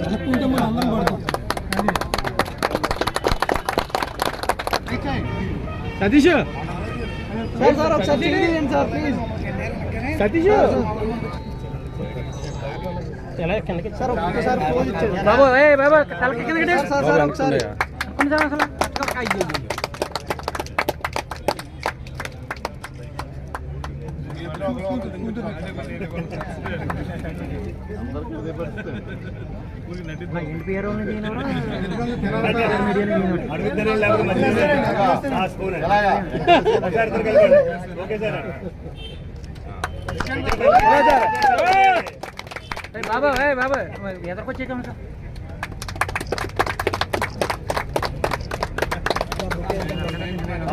కలుపుకుంటే మనం అన్నం పడతాం సతీష్. సార్ సార్ ఒకసారి చేయండి సార్ సతీష్ ఎలా కిందకి? ఇచ్చారు బాబు బాబు తలకి కిందకి అసలు. బాబా ఏ బాబా ఎదరికొచ్చేయటం సార్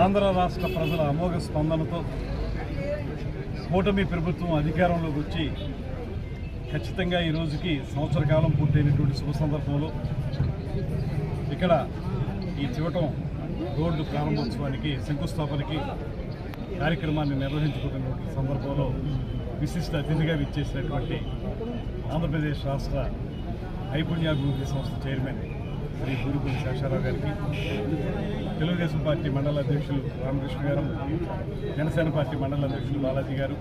ఆంధ్ర రాష్ట్ర ప్రజల అమోఘ స్పందనతో కూటమి ప్రభుత్వం అధికారంలోకి వచ్చి ఖచ్చితంగా ఈ రోజుకి సంవత్సర కాలం పూర్తయినటువంటి శుభ సందర్భంలో ఇక్కడ ఈ చివటం రోడ్డు ప్రారంభోత్సవానికి శంకుస్థాపనకి కార్యక్రమాన్ని నిర్వహించుకుంటున్నటువంటి సందర్భంలో విశిష్ట అతిథిగా విచ్చేసినటువంటి ఆంధ్రప్రదేశ్ రాష్ట్ర నైపుణ్యాభివృద్ధి సంస్థ చైర్మన్ శ్రీ గురుపల్లి శేషారావు గారికి. తెలుగుదేశం పార్టీ మండల అధ్యక్షులు రామకృష్ణ గారు జనసేన పార్టీ మండల అధ్యక్షులు బాలాజీ గారు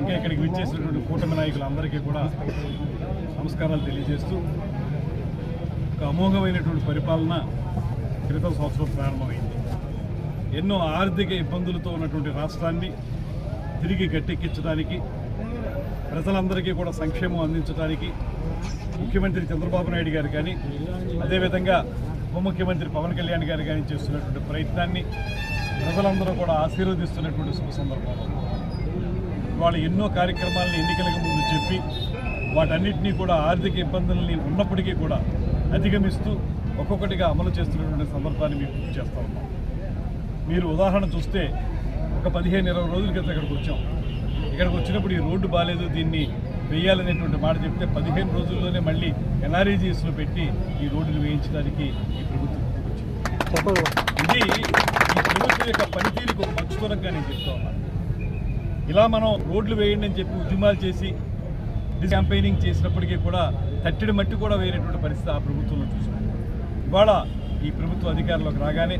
ఇంకా ఇక్కడికి విచ్చేసినటువంటి కూటమి నాయకులందరికీ కూడా నమస్కారాలు తెలియజేస్తూ ఒక అమోఘమైనటువంటి పరిపాలన క్రితం సంవత్సరం ప్రారంభమైంది. ఎన్నో ఆర్థిక ఇబ్బందులతో ఉన్నటువంటి రాష్ట్రాన్ని తిరిగి గట్టెక్కించడానికి ప్రజలందరికీ కూడా సంక్షేమం అందించడానికి ముఖ్యమంత్రి చంద్రబాబు నాయుడు గారు కానీ అదేవిధంగా ఉప ముఖ్యమంత్రి పవన్ కళ్యాణ్ గారు కానీ చేస్తున్నటువంటి ప్రయత్నాన్ని ప్రజలందరూ కూడా ఆశీర్వదిస్తున్నటువంటి శుభ సందర్భంలో. వాళ్ళు ఎన్నో కార్యక్రమాలను ఎన్నికలకు ముందు చెప్పి వాటన్నిటినీ కూడా ఆర్థిక ఇబ్బందుల్ని ఉన్నప్పటికీ కూడా అధిగమిస్తూ ఒక్కొక్కటిగా అమలు చేస్తున్నటువంటి సందర్భాన్ని మీకు గుర్తు చేస్తా ఉన్నాం. మీరు ఉదాహరణ చూస్తే ఒక పదిహేను ఇరవై రోజుల క్రితం ఇక్కడికి వచ్చాం. ఇక్కడికి వచ్చినప్పుడు ఈ రోడ్డు బాగాలేదు దీన్ని వేయాలనేటువంటి మాట చెప్తే పదిహేను రోజుల్లోనే మళ్ళీ ఎన్ఆర్ఈజీఎస్లో పెట్టి ఈ రోడ్డును వేయించడానికి ఈ ప్రభుత్వం. ఇది ఈ ప్రభుత్వం యొక్క పనితీరుకు మంచుకోనగా నేను చెప్తా ఉన్నాను ఇలా మనం రోడ్లు వేయండి అని చెప్పి ఉద్యమాలు చేసి క్యాంపెయినింగ్ చేసినప్పటికీ కూడా తట్టడి మట్టి కూడా వేరేటువంటి పరిస్థితి ఆ ప్రభుత్వంలో చూసాం. ఇవాళ ఈ ప్రభుత్వం అధికారంలోకి రాగానే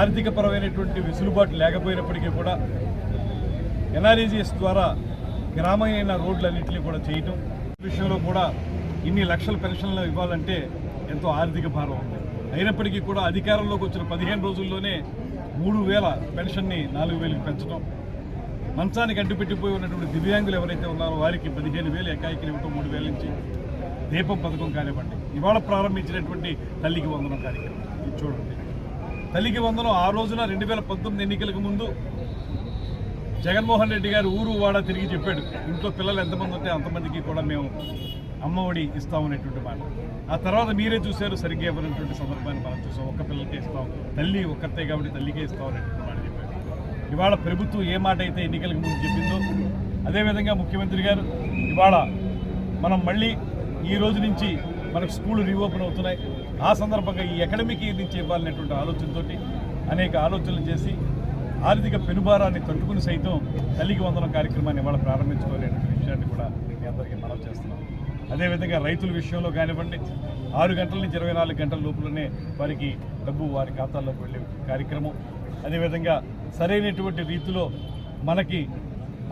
ఆర్థిక పరమైనటువంటి వెసులుబాటు లేకపోయినప్పటికీ కూడా ఎన్ఆర్ఈజీఎస్ ద్వారా గ్రామీణ రోడ్లన్నింటినీ కూడా చేయటం. విషయంలో కూడా ఇన్ని లక్షల పెన్షన్లు ఇవ్వాలంటే ఎంతో ఆర్థిక భారం ఉంది. అయినప్పటికీ కూడా అధికారంలోకి వచ్చిన పదిహేను రోజుల్లోనే మూడు వేల పెన్షన్ని నాలుగు వేలకు పెంచడం మంచానికి అడ్డుపెట్టిపోయి ఉన్నటువంటి దివ్యాంగులు ఎవరైతే ఉన్నారో వారికి పదిహేను వేలు ఎకాయికలు ఇవ్వటం మూడు వేల నుంచి దీపం పథకం కానివ్వండి. ఇవాళ ప్రారంభించినటువంటి తల్లికి వందనం కార్యక్రమం. ఇది చూడండి. తల్లికి వందనం ఆ రోజున రెండు వేల పంతొమ్మిది ఎన్నికలకు ముందు జగన్మోహన్ రెడ్డి గారు ఊరు వాడ తిరిగి చెప్పాడు ఇంట్లో పిల్లలు ఎంతమంది ఉంటే అంతమందికి కూడా మేము అమ్మఒడి ఇస్తామనేటువంటి మాట. ఆ తర్వాత మీరే చూశారు సరిగ్గా ఇవ్వనటువంటి సందర్భాన్ని మనం చూసాం. ఒక్క పిల్లలకే ఇస్తాం తల్లి ఒక్కతే కాబట్టి తల్లికే ఇస్తాం అనేటువంటి మాట చెప్పారు ఇవాళ ప్రభుత్వం ఏ మాట అయితే ఎన్నికలకు ముందు చెప్పిందో అదేవిధంగా ముఖ్యమంత్రి గారు ఇవాళ మనం మళ్ళీ ఈ రోజు నుంచి మనకు స్కూళ్ళు రీఓపెన్ అవుతున్నాయి. ఆ సందర్భంగా ఈ అకాడమీకి నుంచి ఇవ్వాలనేటువంటి ఆలోచనతోటి అనేక ఆలోచనలు చేసి ఆర్థిక పెనుభారాన్ని తట్టుకుని సైతం తల్లికి వందనం కార్యక్రమాన్ని ఇవాళ ప్రారంభించుకోలేనటువంటి విషయాన్ని కూడా మీ అందరికీ మనం చేస్తున్నాం. అదేవిధంగా రైతుల విషయంలో కానివ్వండి ఆరు గంటల నుంచి ఇరవై నాలుగు గంటల లోపలనే వారికి డబ్బు వారి ఖాతాల్లోకి వెళ్ళే కార్యక్రమం. అదేవిధంగా సరైనటువంటి రీతిలో మనకి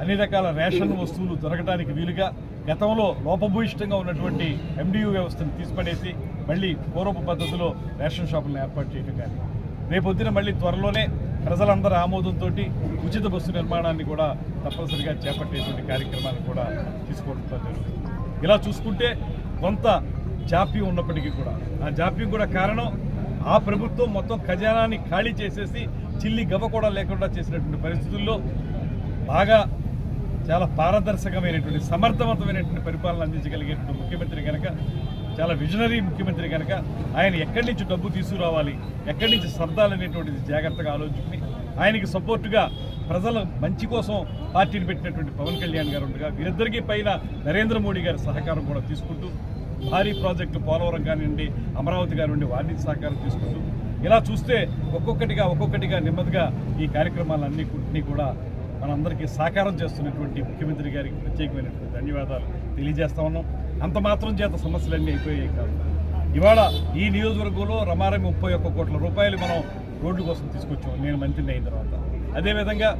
అన్ని రకాల రేషన్ వస్తువులు దొరకడానికి వీలుగా గతంలో లోపభూయిష్టంగా ఉన్నటువంటి ఎండియూ వ్యవస్థను తీసిపడేసి మళ్ళీ పూర్వపు పద్ధతిలో రేషన్ షాపులను ఏర్పాటు చేయడం కానీ రేపొద్దున మళ్ళీ త్వరలోనే ప్రజలందరి ఆమోదంతో ఉచిత బస్సు నిర్మాణాన్ని కూడా తప్పనిసరిగా చేపట్టేటువంటి కార్యక్రమాన్ని కూడా తీసుకోవడం జరుగుతుంది. ఇలా చూసుకుంటే కొంత జాప్యం ఉన్నప్పటికీ కూడా ఆ జాప్యం కూడా కారణం ఆ ప్రభుత్వం మొత్తం ఖజానాన్ని ఖాళీ చేసేసి చిల్లి గవ కూడా లేకుండా చేసినటువంటి పరిస్థితుల్లో బాగా చాలా పారదర్శకమైనటువంటి సమర్థవంతమైనటువంటి పరిపాలన అందించగలిగేటువంటి ముఖ్యమంత్రి కనుక చాలా విజనరీ ముఖ్యమంత్రి కనుక ఆయన ఎక్కడి నుంచి డబ్బు తీసుకురావాలి ఎక్కడి నుంచి సర్దాలనేటువంటిది జాగ్రత్తగా ఆలోచించుకుని ఆయనకి సపోర్టుగా ప్రజల మంచి కోసం పార్టీని పెట్టినటువంటి పవన్ కళ్యాణ్ గారు ఉండగా వీరిద్దరికీ పైన నరేంద్ర మోడీ గారి సహకారం కూడా తీసుకుంటూ భారీ ప్రాజెక్టు పోలవరం కానివ్వండి అమరావతి కానివ్వండి వాణిజ్య సహకారం తీసుకుంటూ ఇలా చూస్తే ఒక్కొక్కటిగా ఒక్కొక్కటిగా నెమ్మదిగా ఈ కార్యక్రమాలన్నీ కూడా మనందరికీ సాకారం చేస్తున్నటువంటి ముఖ్యమంత్రి గారికి ప్రత్యేకమైనటువంటి ధన్యవాదాలు. తెలియజేస్తా ఉన్నాం. అంత మాత్రం చేత సమస్యలన్నీ అయిపోయాయి కాదు. ఇవాళ ఈ నియోజకవర్గంలో రమారమి ముప్పై ఒక్క కోట్ల రూపాయలు మనం రోడ్ల కోసం తీసుకొచ్చాం. నేను మంత్రిని అయిన తర్వాత. అదేవిధంగా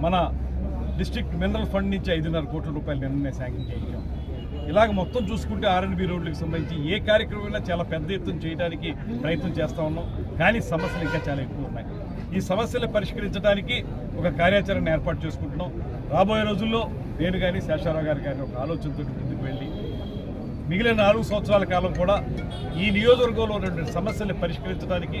మన డిస్ట్రిక్ట్ మినరల్ ఫండ్ నుంచి ఐదున్నర కోట్ల రూపాయలు నిన్ననే శాంక్షన్ చేయించాం. ఇలాగ మొత్తం చూసుకుంటే ఆర్ఎన్బి రోడ్లకు సంబంధించి ఏ కార్యక్రమం చాలా పెద్ద ఎత్తున చేయడానికి ప్రయత్నం చేస్తూ ఉన్నాం. కానీ సమస్యలు ఇంకా చాలా ఎక్కువ ఉన్నాయి. ఈ సమస్యలు పరిష్కరించడానికి ఒక కార్యాచరణ ఏర్పాటు చేసుకుంటున్నాం. రాబోయే రోజుల్లో నేను కానీ శేషారావు గారు కానీ ఒక ఆలోచనతో ముందుకు వెళ్ళి మిగిలిన నాలుగు సంవత్సరాల కాలం కూడా ఈ నియోజకవర్గంలో ఉన్నటువంటి సమస్యల్ని పరిష్కరించడానికి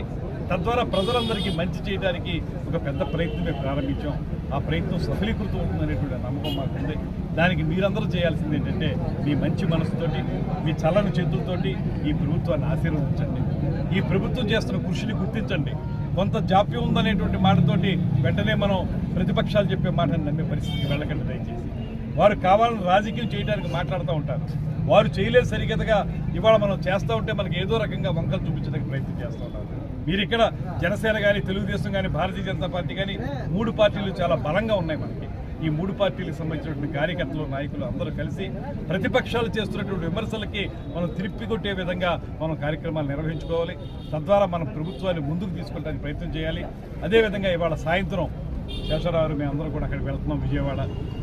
తద్వారా ప్రజలందరికీ మంచి చేయడానికి ఒక పెద్ద ప్రయత్నం ప్రారంభించాం. ఆ ప్రయత్నం సఫలీకృతం అవుతుందనేటువంటి నమ్మకం మాకుంది. దానికి మీరందరూ చేయాల్సింది ఏంటంటే మీ మంచి మనసుతోటి మీ చల్లని చేతులతోటి ఈ ప్రభుత్వాన్ని ఆశీర్వదించండి. ఈ ప్రభుత్వం చేస్తున్న కృషిని గుర్తించండి. కొంత జాప్యం ఉందనేటువంటి మాటతోటి వెంటనే మనం ప్రతిపక్షాలు చెప్పే మాటని నమ్మే పరిస్థితికి వెళ్ళకండి దయచేసి. వారు కావాలని రాజకీయం చేయడానికి మాట్లాడుతూ ఉంటారు. వారు చేయలేదు సరిగతగా ఇవాళ మనం చేస్తూ ఉంటే మనకి ఏదో రకంగా వంకలు చూపించడానికి ప్రయత్నం చేస్తూ ఉన్నారు. మీరు ఇక్కడ జనసేన కానీ తెలుగుదేశం కానీ భారతీయ జనతా పార్టీ కానీ మూడు పార్టీలు చాలా బలంగా ఉన్నాయి మనకి. ఈ మూడు పార్టీలకు సంబంధించినటువంటి కార్యకర్తలు నాయకులు అందరూ కలిసి ప్రతిపక్షాలు చేస్తున్నటువంటి విమర్శలకి మనం తిరిప్పి కొట్టే విధంగా మనం కార్యక్రమాలు నిర్వహించుకోవాలి. తద్వారా మనం ప్రభుత్వాన్ని ముందుకు తీసుకెళ్ళడానికి ప్రయత్నం చేయాలి. అదేవిధంగా ఇవాళ సాయంత్రం శేషరావు మేమందరం కూడా అక్కడికి వెళ్తున్నాం విజయవాడ.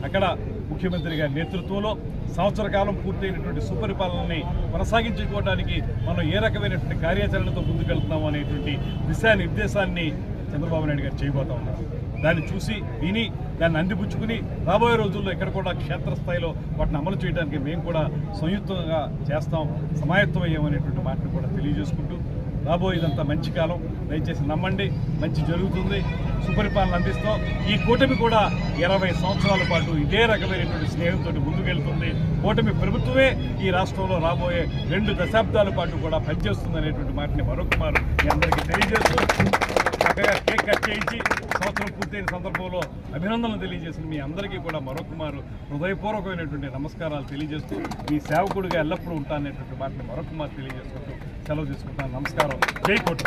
అక్కడ ముఖ్యమంత్రి గారి నేతృత్వంలో సంవత్సర కాలం పూర్తయినటువంటి సుపరిపాలనని కొనసాగించుకోవడానికి మనం ఏ రకమైనటువంటి కార్యాచరణతో ముందుకెళ్తున్నాం అనేటువంటి దిశానిర్దేశాన్ని చంద్రబాబు నాయుడు గారు చేయబోతా ఉన్నారు. దాన్ని చూసి విని దాన్ని అందిపుచ్చుకుని రాబోయే రోజుల్లో ఇక్కడ కూడా క్షేత్రస్థాయిలో వాటిని అమలు చేయడానికి మేము కూడా సంయుక్తంగా చేస్తాం సమాయత్తం అయ్యామనేటువంటి మాటను కూడా తెలియజేసుకుంటూ రాబోయేదంతా మంచి కాలం. దయచేసి నమ్మండి మంచి జరుగుతుంది. సుపరిపాలన అందిస్తాం ఈ కూటమి కూడా ఇరవై సంవత్సరాల పాటు ఇదే రకమైనటువంటి స్నేహంతో ముందుకెళ్తుంది. కూటమి ప్రభుత్వమే ఈ రాష్ట్రంలో రాబోయే రెండు దశాబ్దాల పాటు కూడా పనిచేస్తుంది అనేటువంటి మాటని మరొకమారు మీ అందరికీ తెలియజేస్తూ చక్కగా కేక్ కట్ చేయించి సంవత్సరం పూర్తయిన సందర్భంలో అభినందనలు తెలియజేసిన మీ అందరికీ కూడా మరొకమారు హృదయపూర్వకమైనటువంటి నమస్కారాలు తెలియజేస్తూ మీ సేవకుడిగా ఎల్లప్పుడూ ఉంటాననేటువంటి మాటని మరొకమారు తెలియజేసుకుంటూ సెలవు తీసుకుంటాను నమస్కారం. జై కోట